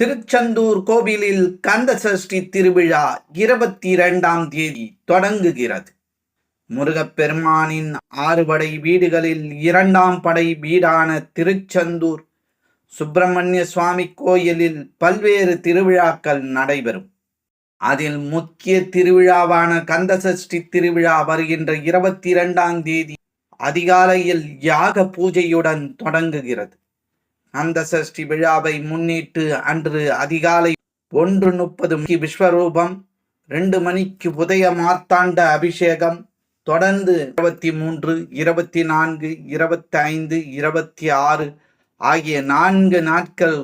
திருச்செந்தூர் கோவிலில் கந்த சஷ்டி திருவிழா இருபத்தி இரண்டாம் தேதி தொடங்குகிறது. முருகப்பெருமானின் ஆறு படை வீடுகளில் இரண்டாம் படை வீடான திருச்செந்தூர் சுப்பிரமணிய சுவாமி கோயிலில் பல்வேறு திருவிழாக்கள் நடைபெறும். அதில் முக்கிய திருவிழாவான கந்தசஷ்டி திருவிழா வருகின்ற இருபத்தி இரண்டாம் தேதி அதிகாலையில் யாக பூஜையுடன் தொடங்குகிறது. அந்த சஷ்டி விழாவை முன்னிட்டு அன்று அதிகாலை ஒன்று முப்பது மணிக்கு விஸ்வரூபம் ரெண்டு மணிக்கு உதய மார்த்தாண்ட அபிஷேகம் தொடர்ந்து இருபத்தி மூன்று இருபத்தி நான்கு இருபத்தி ஐந்து இருபத்தி ஆறு ஆகிய நான்கு நாட்கள்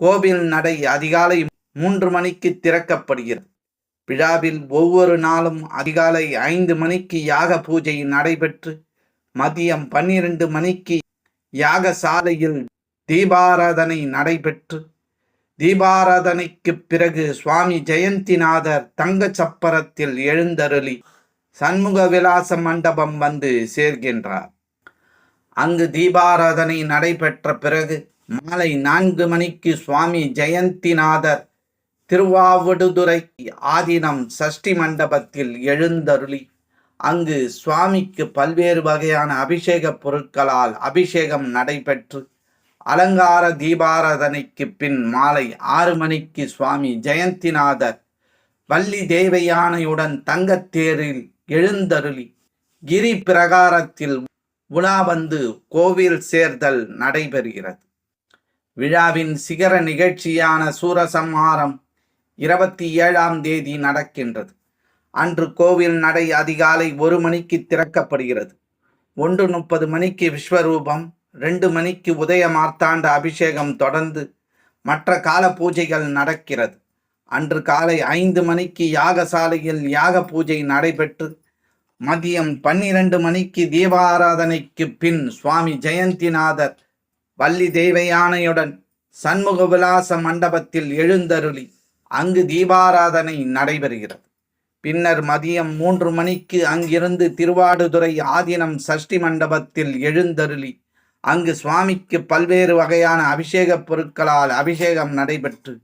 கோவில் நடை அதிகாலை மூன்று மணிக்கு திறக்கப்படுகிறது. விழாவில் ஒவ்வொரு நாளும் அதிகாலை ஐந்து மணிக்கு யாக பூஜை நடைபெற்று மதியம் பன்னிரண்டு மணிக்கு யாக சாலையில் தீபாராதனை நடைபெற்று தீபாராதனைக்கு பிறகு சுவாமி ஜெயந்திநாதர் தங்க சப்பரத்தில் எழுந்தருளி சண்முக விலாச மண்டபம் வந்து சேர்கின்றார். அங்கு தீபாராதனை நடைபெற்ற பிறகு மாலை நான்கு மணிக்கு சுவாமி ஜெயந்திநாதர் திருவாவடுதுறை ஆதீனம் சஷ்டி மண்டபத்தில் எழுந்தருளி அங்கு சுவாமிக்கு பல்வேறு வகையான அபிஷேக பொருட்களால் அபிஷேகம் நடைபெற்று அலங்கார தீபாராதனைக்கு பின் மாலை ஆறு மணிக்கு சுவாமி ஜெயந்திநாதர் வள்ளி தேவையானையுடன் தங்கத்தேரில் எழுந்தருளி கிரி பிரகாரத்தில் உலா வந்து கோவில் சேர்தல் நடைபெறுகிறது. விழாவின் சிகர நிகழ்ச்சியான சூரசம்ஹாரம் இருபத்தி ஏழாம் தேதி நடக்கின்றது. அன்று கோவில் நடை அதிகாலை ஒரு மணிக்கு திறக்கப்படுகிறது. ஒன்று முப்பது மணிக்கு விஸ்வரூபம் ரெண்டு மணிக்கு உதய மார்த்தாண்ட அபிஷேகம் தொடர்ந்து மற்ற கால பூஜைகள் நடக்கிறது. அன்று காலை ஐந்து மணிக்கு யாகசாலையில் யாக பூஜை நடைபெற்று மதியம் பன்னிரண்டு மணிக்கு தீபாராதனைக்கு பின் சுவாமி ஜெயந்திநாதர் வள்ளி தேவையானையுடன் சண்முக விலாச மண்டபத்தில் எழுந்தருளி அங்கு தீபாராதனை நடைபெறுகிறது. பின்னர் மதியம் மூன்று மணிக்கு அங்கிருந்து திருவாடுதுறை ஆதீனம் சஷ்டி மண்டபத்தில் எழுந்தருளி அங்கு சுவாமிக்கு பல்வேறு வகையான அபிஷேக பொருட்களால் அபிஷேகம் நடைபெற்று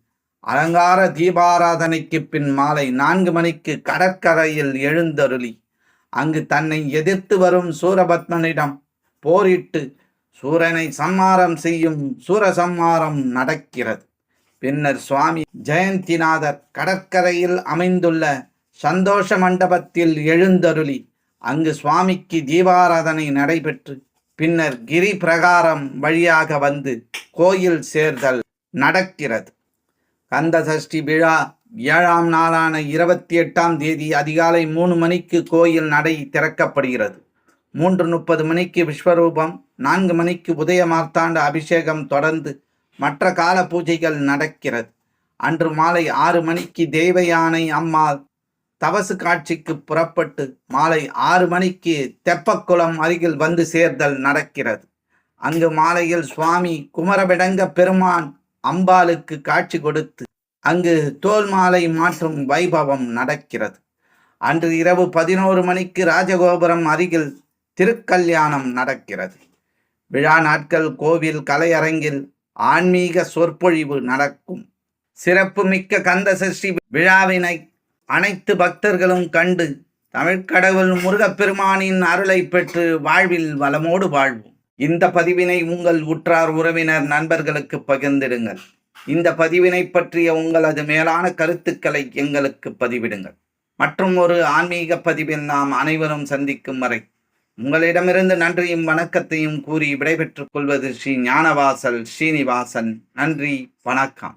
அலங்கார தீபாராதனைக்கு பின் மாலை நான்கு மணிக்கு கடற்கரையில் எழுந்தருளி அங்கு தன்னை எதிர்த்து வரும் சூரபத்மனிடம் போரிட்டு சூரனை சம்மாரம் செய்யும் சூரசம்மாரம் நடக்கிறது. பின்னர் சுவாமி ஜெயந்திநாதர் கடற்கரையில் அமைந்துள்ள சந்தோஷ மண்டபத்தில் எழுந்தருளி அங்கு சுவாமிக்கு தீபாராதனை நடைபெற்று பின்னர் கிரி பிரகாரம் வழியாக வந்து கோயில் சேர்தல் நடக்கிறது. கந்த சஷ்டி விழா ஏழாம் நாளான இருபத்தி எட்டாம் தேதி அதிகாலை மூணு மணிக்கு கோயில் நடை திறக்கப்படுகிறது. மூன்று முப்பது மணிக்கு விஸ்வரூபம் நான்கு மணிக்கு உதய மார்த்தாண்ட அபிஷேகம் தொடர்ந்து மற்ற கால பூஜைகள் நடக்கிறது. அன்று மாலை ஆறு மணிக்கு தேவயானை அம்மாள் தவசு காட்சிக்கு புறப்பட்டு மாலை ஆறு மணிக்கு தெப்பக்குளம் அருகில் வந்து சேர்தல் நடக்கிறது. அங்கு மாலையில் சுவாமி குமரபிடங்க பெருமான் அம்பாளுக்கு காட்சி கொடுத்து அங்கு தோல் மாலை மாற்றும் வைபவம் நடக்கிறது. அன்று இரவு பதினோரு மணிக்கு ராஜகோபுரம் அருகில் திருக்கல்யாணம் நடக்கிறது. விழா நாட்கள் கோவில் கலையரங்கில் ஆன்மீக சொற்பொழிவு நடக்கும். சிறப்புமிக்க கந்த சஷ்டி விழாவினை அனைத்து பக்தர்களும் கண்டு தமிழ்கடவுள் முருகப்பெருமானின் அருளை பெற்று வாழ்வில் வளமோடு வாழ்வோம். இந்த பதிவினை உங்கள் உற்றார் உறவினர் நண்பர்களுக்கு பகிர்ந்திடுங்கள். இந்த பதிவினை பற்றிய உங்களது மேலான கருத்துக்களை எங்களுக்கு பதிவிடுங்கள். மற்றும் ஒரு ஆன்மீக பதிவில் நாம் அனைவரும் சந்திக்கும் வரை உங்களிடமிருந்து நன்றியும் வணக்கத்தையும் கூறி விடைபெற்றுக் கொள்வது ஸ்ரீ ஞானவாசல் ஸ்ரீனிவாசன். நன்றி வணக்கம்.